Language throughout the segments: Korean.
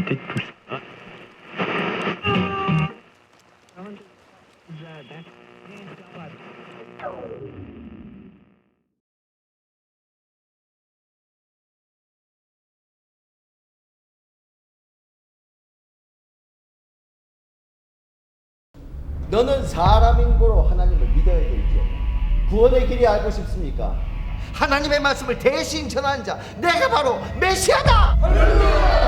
밑에 두 아. 너는 사람인 고로 하나님을 믿어야 되지요. 구원의 길이 알고 싶습니까? 하나님의 말씀을 대신 전하는 자, 내가 바로 메시아다.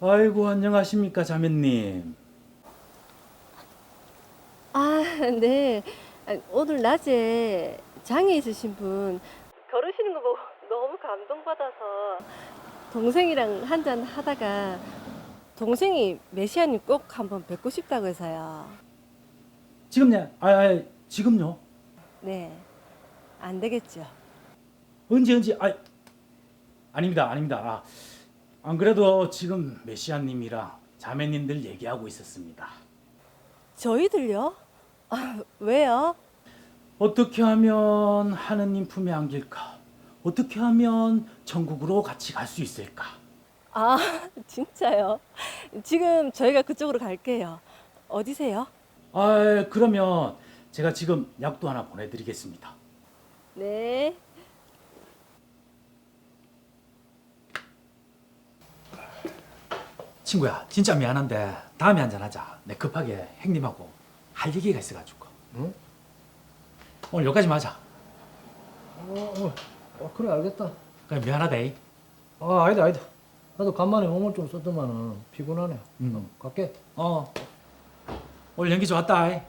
아이고 안녕하십니까 자매님. 아, 네. 아, 오늘 낮에 장애 있으신 분 걸으시는 거 보고 너무 감동받아서 동생이랑 한잔 하다가 동생이 메시아님 꼭 한번 뵙고 싶다고 해서요. 지금요? 아, 아 지금요? 네. 안 되겠죠. 언제 언제? 아 아닙니다 아닙니다. 아, 안 그래도 지금 메시아님이랑 자매님들 얘기하고 있었습니다. 저희들요? 아, 왜요? 어떻게 하면 하느님 품에 안길까? 어떻게 하면 천국으로 같이 갈 수 있을까? 아, 진짜요? 지금 저희가 그쪽으로 갈게요. 어디세요? 아 그러면 제가 지금 약도 하나 보내드리겠습니다. 네. 친구야 진짜 미안한데 다음에 한잔 하자. 내 급하게 형님하고 할 얘기가 있어가지고. 응? 오늘 여기까지 하자. 어, 어, 어, 그래 알겠다. 그래 미안하대. 아 아니다 아니다. 나도 간만에 몸을 좀 썼더만은 피곤하네. 음. 어, 갈게. 어. 오늘 연기 좋았다.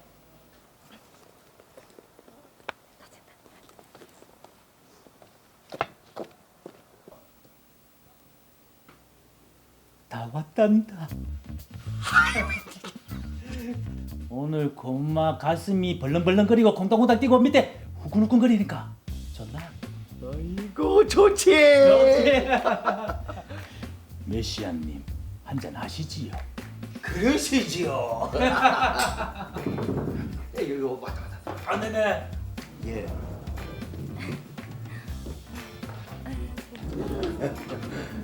다 왔단다. 오늘 고마 가슴이 벌렁벌렁거리고 콩닥콩닥 뛰고 밑에 후끈후끈거리니까 좋나? 아이고 좋지. 메시아님 한잔 하시지요. 그러시지요. 이거 맞다 맞다. 아 네네. 예.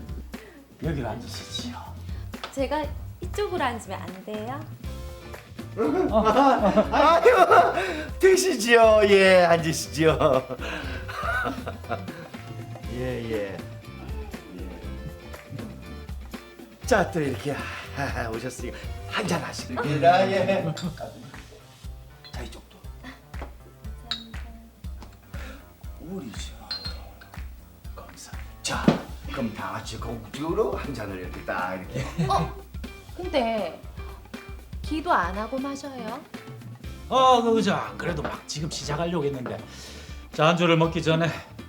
여기로 앉으시지요. 제가 이쪽으로 앉으면 안 돼요? 아유 드시지요. 예 앉으시지요. 예 예. 자또 이렇게 오셨으니까 한잔 하시겠습니다. 예. 같이 공주로 한 잔을 이렇게 딱 이렇게. 어? 근데 기도 안 하고 마셔요? 어, 그죠. 안 그래도 막 지금 시작하려고 했는데 자 안주를 먹기 전에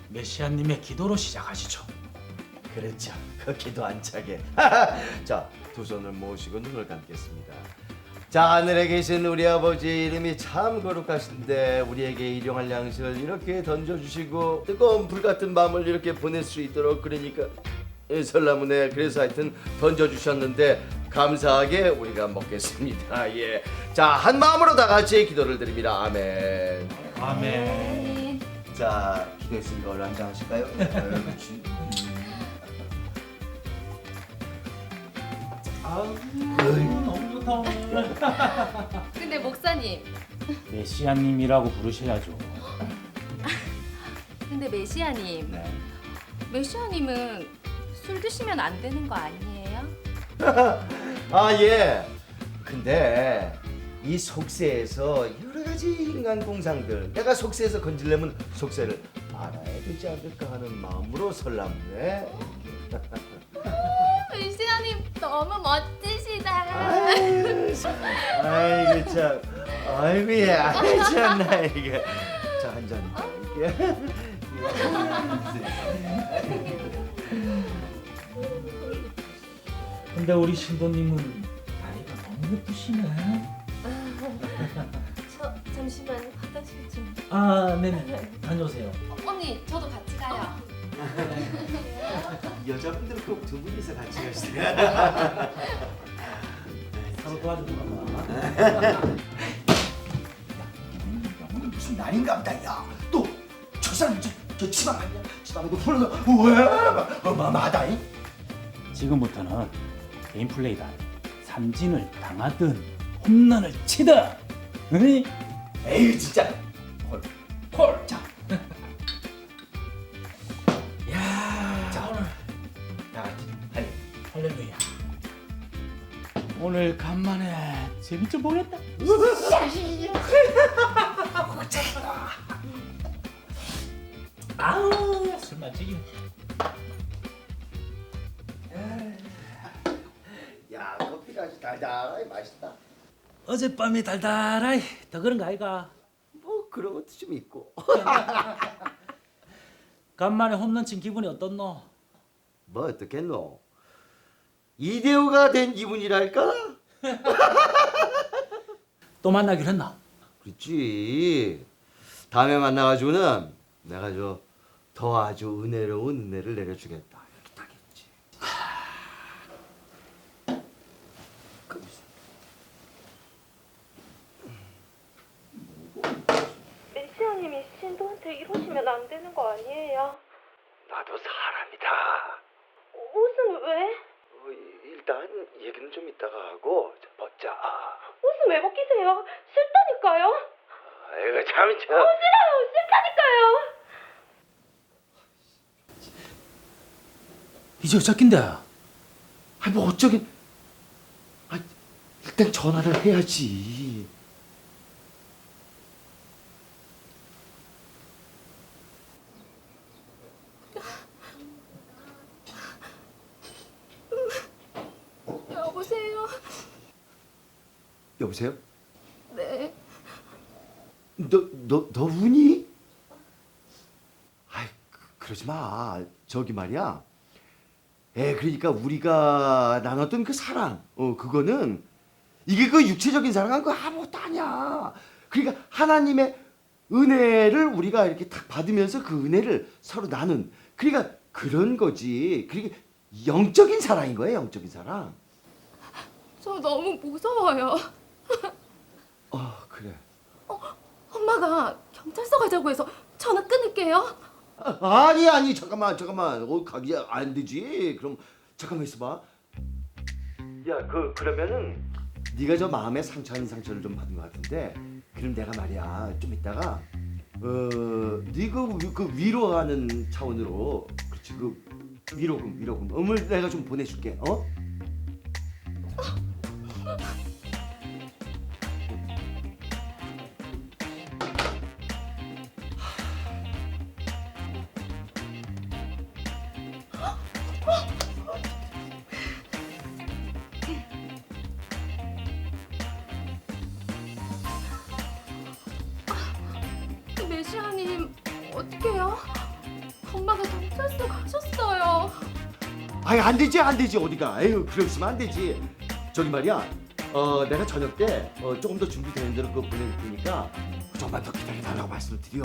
메시아님의 기도로 시작하시죠. 그렇죠. 그 기도 안 차게. 자, 두 손을 모시고 눈을 감겠습니다. 자, 하늘에 계신 우리 아버지 이름이 참 거룩하신데 우리에게 일용할 양식을 이렇게 던져주시고 뜨거운 불 같은 마음을 이렇게 보낼 수 있도록 그러니까 예, 설라문에 그래서 하여튼 던져주셨는데 감사하게 우리가 먹겠습니다. 예. 자, 한 마음으로 다 같이 기도를 드립니다. 아멘. 아멘. 네. 자, 기도했으니까 얼른 한잔 하실까요? 아유, 그렇지. 아우 너무 좋다 오늘. 근데 목사님, 메시아님이라고 부르셔야죠. 근데 메시아님, 네. 메시아님은 술 드시면 안 되는 거 아니에요? 아 예. 근데 이 속세에서 여러 가지 인간 공상들 내가 속세에서 건질려면 속세를 알아야 되지 않을까 하는 마음으로 설람네. 메시아님 너무 멋지시다. 아이고 참. 아이고 참. 아이고 예. 아이 참나 이게. 자한 잔. 이게. 근데 우리 신도님은 나이가 너무 예쁘시네. 저 잠시만 화장실 좀. 아 네네 다녀오세요. 어, 언니, 저도 같이 가요. 여자분들 꼭두 분이서 같이 가시네. 서로 도와주고 가봐. 오늘 무슨 날인가 보다 야. 또저 사람 저, 저 치마 아니야? 시방도 풀어서 왜 어마마다잉 지금부터는 개인 플레이다. 삼진을 당하든 홈런을 치든. 응? 에이 진짜 콜. 콜. 자. 야. 자. 다 같이. 아니. 할렐루야. 오늘 간만에 좀 보겠다. 아우 술 맛지긴. 달달하게 맛있다. 어젯밤이 달달하이 더 그런 거 아이가? 뭐 그런 것도 좀 있고. 간만에 홈런 친 기분이 어떻노? 뭐 어떻겠노? 이대호가 된 기분이랄까? 또 만나기로 했나? 그렇지. 다음에 만나가지고는 내가 저 더 아주 은혜로운 은혜를 내려주겠다. 이렇게 딱 했지. 메시아님이 신도한테 이러시면 안 되는 거 아니에요? 나도 사람이다. 옷은 왜? 어, 일단 얘기는 좀 이따가 하고 벗자. 옷은 왜 벗기세요? 싫다니까요. 아이고 참 저. 싫어요. 싫다니까요. 이제 어차긴데. 아뭐 어쩌긴. 아 일단 전화를 해야지. 여보세요? 네. 너 너 너 우니? 아이 그- 그러지 마. 저기 말이야. 에 그러니까 우리가 나눴던 그 사랑, 어 그거는 이게 그 육체적인 사랑은 그 아무것도 아니야. 그러니까 하나님의 은혜를 우리가 이렇게 딱 받으면서 그 은혜를 서로 나눈. 그러니까 그런 거지. 그러니까 영적인 사랑인 거야, 영적인 사랑. 저 너무 무서워요. 어 그래. 엄마가 경찰서 가자고 해서 전화 끊을게요. 아, 아니 아니 잠깐만 잠깐만 어 가기 안 되지 그럼 잠깐만 있어봐 야 그 그러면은 네가 저 마음에 상처하는 상처를 좀 받은 것 같은데 그럼 내가 말이야 좀 이따가 어네그 그 위로하는 차원으로 그렇지 그 위로금 위로금 음을 내가 좀 보내줄게 어 아이 안 되지 안 되지 어디가 에휴 그러시면 안 되지 저기 말이야 어 내가 저녁 때 어, 조금 더 준비되는 대로 그거 보낼 테니까 좀만 더 기다려 달라고 말씀을 드려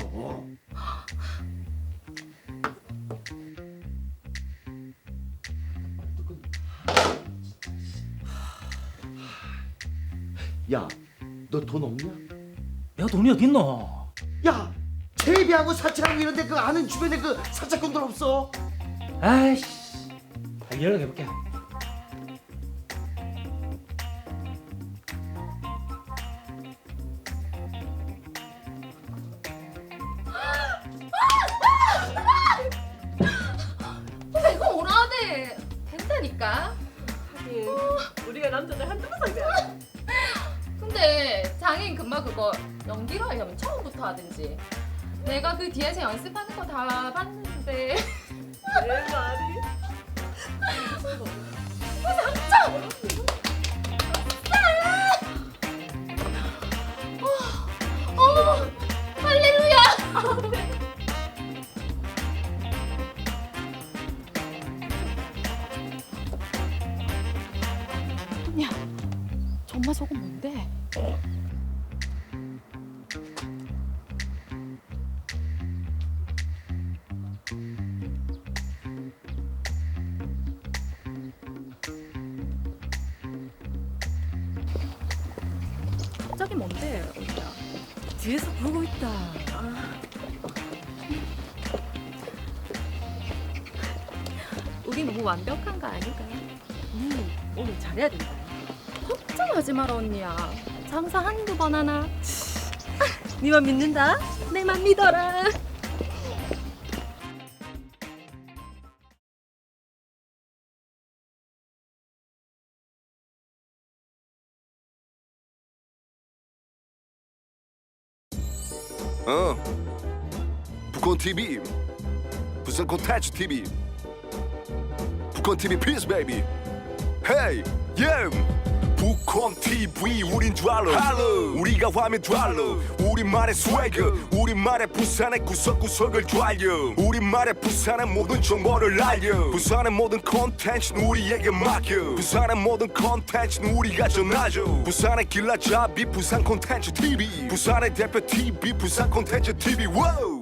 야너 돈 없냐? 내가 돈이 어딨노? 야 채비하고 사채하고 이런데 그 아는 주변에 그 사채꾼들 없어? 아이씨. 아, 연락해 볼게. 내가 뭐라 하네. 된다니까. 우리가 남자들 한두 상대. 근데 장애인 금마 그거 연기로 하려면 처음부터 하든지. 내가 그 뒤에서 연습하는 거 다 봤는데. 내 말이. 어, 갑자기 뭔데? 어디야? 뒤에서 보고 있다. 우리 너무 완벽한 거 아닌가? 음, 오늘 잘해야 된다. 걱정하지 마라 언니야. 장사 한두 번 하나. 니만 믿는다. 내만 믿어라. 어 북콘 TV 부산 콘텐츠 TV 북콘 TV 피스 베이비 헤이 예 북콘 TV 우린 줄 알아 우리가 화면 줄 알아 우리만의 스웨그. 우리만의 부산의 구석구석을 알려. 우리만의 부산의 모든 정보를 알려. 부산의 모든 콘텐츠는 우리에게 맡겨. 부산의 모든 콘텐츠는 우리가 전하죠. 부산의 길라잡이 부산 콘텐츠 TV 부산의 대표 TV 부산 콘텐츠 TV 와우